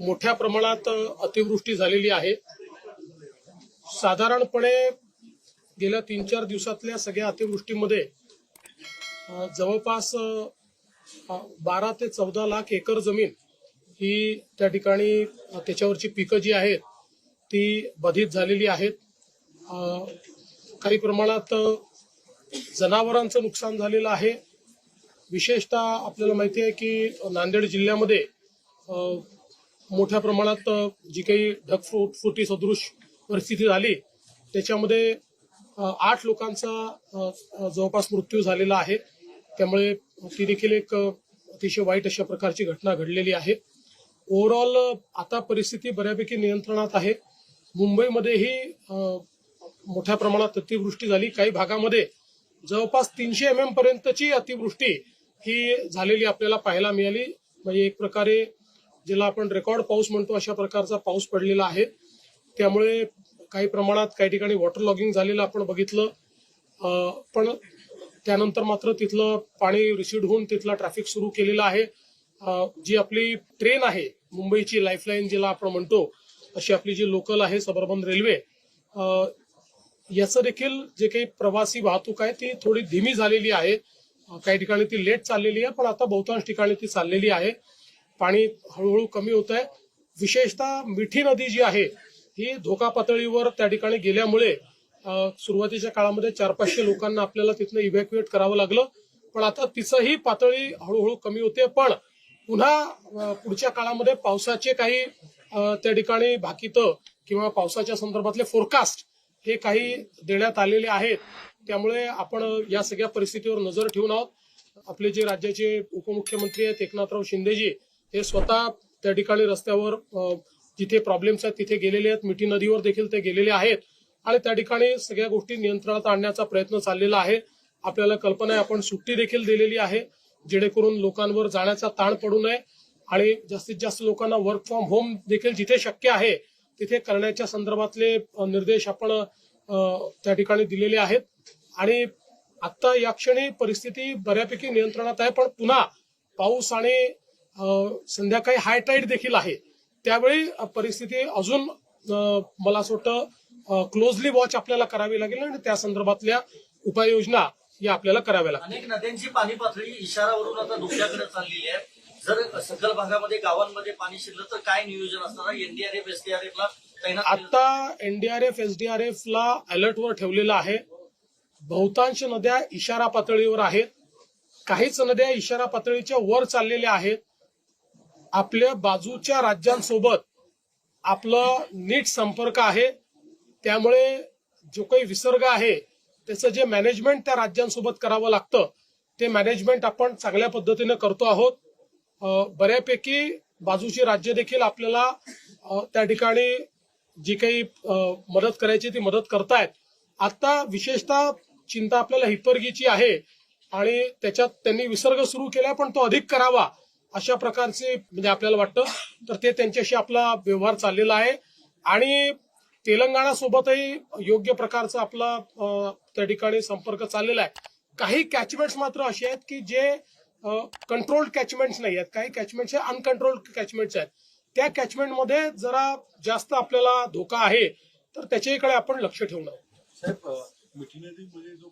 मोठ्या प्रमाणात अतिवृष्टी झालेली आहे. साधारणपणे गेल्या तीन चार दिवसातल्या सगळ्या अतिवृष्टीमध्ये जवळपास बारा ते चौदा लाख एकर जमीन ही त्या ठिकाणी त्याच्यावरची पिकं जी आहेत ती बाधित झालेली आहेत. काही प्रमाणात जनावरांचं नुकसान झालेलं आहे. विशेषतः आपल्याला माहिती आहे की नांदेड जिल्ह्यामध्ये मोठ्या प्रमाणात जी काही ढगफुटफुटी सदृश परिस्थिती झाली त्याच्यामध्ये आठ लोकांचा जवळपास मृत्यू झालेला आहे. त्यामुळे ती देखील एक अतिशय वाईट अशा प्रकारची घटना घडलेली आहे. ओव्हरऑल आता परिस्थिती बऱ्यापैकी नियंत्रणात आहे. मुंबईमध्येही मोठ्या प्रमाणात अतिवृष्टी झाली. काही भागामध्ये जवळपास तीनशे एम एम पर्यंतची अतिवृष्टी ही झालेली आपल्याला पाहायला मिळाली. म्हणजे एक प्रकारे ज्याला आपण रेकॉर्ड पाऊस म्हणतो अशा प्रकारचा पाऊस पडलेला आहे. त्यामुळे काही प्रमाणात काही ठिकाणी वॉटर लॉगिंग झालेलं आपण बघितलं. पण त्यानंतर मात्र तिथलं पाणी रिसीड होऊन तिथला ट्रॅफिक सुरू केलेला आहे. जी आपली ट्रेन आहे मुंबईची लाईफलाईन जिला आपण म्हणतो अशी आपली जी लोकल आहे सबर्बन रेल्वे याचं देखील जे काही प्रवासी वाहतूक आहे ती थोडी धीमी झालेली आहे. काही ठिकाणी ती लेट चाललेली आहे पण आता बहुतांश ठिकाणी ती चाललेली आहे. पाणी हळूहळू कमी होत आहे. विशेषतः मिठी नदी जी आहे ही धोका पातळीवर त्या ठिकाणी गेल्यामुळे सुरुवातीच्या काळामध्ये चार पाचशे लोकांना आपल्याला तिथनं इव्हॅक्युएट करावं लागलं. पण आता तिचंही पातळी हळूहळू कमी होते. पण पुन्हा पुढच्या काळामध्ये पावसाचे काही त्या ठिकाणी भाकितं किंवा पावसाच्या संदर्भातले फोरकास्ट हे काही देण्यात आलेले आहेत. त्यामुळे आपण या सगळ्या परिस्थितीवर नजर ठेवून आहोत. आपले जे राज्याचे उपमुख्यमंत्री आहेत एकनाथराव शिंदेजी हे स्वतः त्या ठिकाणी रस्त्यावर जिथे प्रॉब्लेम्स आहेत तिथे गेलेले आहेत. मिठी नदीवर देखील ते गेलेले आहेत. आणि त्या ठिकाणी सगळ्या गोष्टी नियंत्रणात आणण्याचा प्रयत्न चाललेला आहे. आपल्याला कल्पना आहे आपण सुट्टी देखील दिलेली आहे जेणेकरून लोकांवर जाण्याचा ताण पडू नये. आणि जास्तीत जास्त लोकांना वर्क फ्रॉम होम देखील जिथे शक्य आहे तिथे करण्याच्या संदर्भातले निर्देश आपण त्या ठिकाणी दिलेले आहेत. आणि आता या क्षणी परिस्थिती बऱ्यापैकी नियंत्रणात आहे पण पुन्हा पाऊस आणि संध्याकाळी हाय टाईड देखील आहे. त्यावेळी परिस्थिती अजून मला असं वाटतं क्लोजली वॉच आपल्याला करावी लागेल आणि त्या संदर्भातल्या उपाययोजना या आपल्याला कराव्या लागतील. अनेक नद्यांची पाणी पातळी इशारावरून आता धोक्याकडे चाललेली आहे. जर सखल भागामध्ये गावांमध्ये पाणी शिरलं तर काय नियोजन असणार एनडीआरएफ एसडीआरएफ ला आता एनडीआरएफ एसडीआरएफ ला अलर्टवर ठेवलेलं आहे. बहुतांश नद्या इशारा पातळीवर आहेत. काहीच नद्या इशारा पातळीच्या वर चाललेल्या आहेत. आपल्या बाजूच्या राज्यांसोबत आपलं नीट संपर्क आहे. त्यामुळे जो काही विसर्ग आहे त्याचं जे मॅनेजमेंट त्या राज्यांसोबत करावं लागतं ते मॅनेजमेंट आपण चांगल्या पद्धतीनं करतो आहोत. बऱ्यापैकी बाजूची राज्य देखील आपल्याला त्या ठिकाणी जी काही मदत करायची ती मदत करतायत. आता विशेषतः चिंता आपल्याला हिपरगीची आहे आणि त्याच्यात त्यांनी विसर्ग सुरू केला पण तो अधिक करावा. अशा प्रकारचे म्हणजे आपल्याला वाटतं. तर ते त्यांच्याशी आपला व्यवहार चाललेला आहे. आणि तेलंगणासोबतही योग्य प्रकारचा आपला त्या ठिकाणी संपर्क चाललेला आहे. काही कॅचमेंट्स मात्र असे आहेत की जे कंट्रोल्ड कॅचमेंट्स नाही आहेत. काही कॅचमेंट्स हे अनकंट्रोल्ड कॅचमेंट्स आहेत. त्या कॅचमेंटमध्ये जरा जास्त आपल्याला धोका आहे. तर त्याच्याकडे आपण लक्ष ठेवणार आहोत. साहेब मिठी नदीमध्ये जो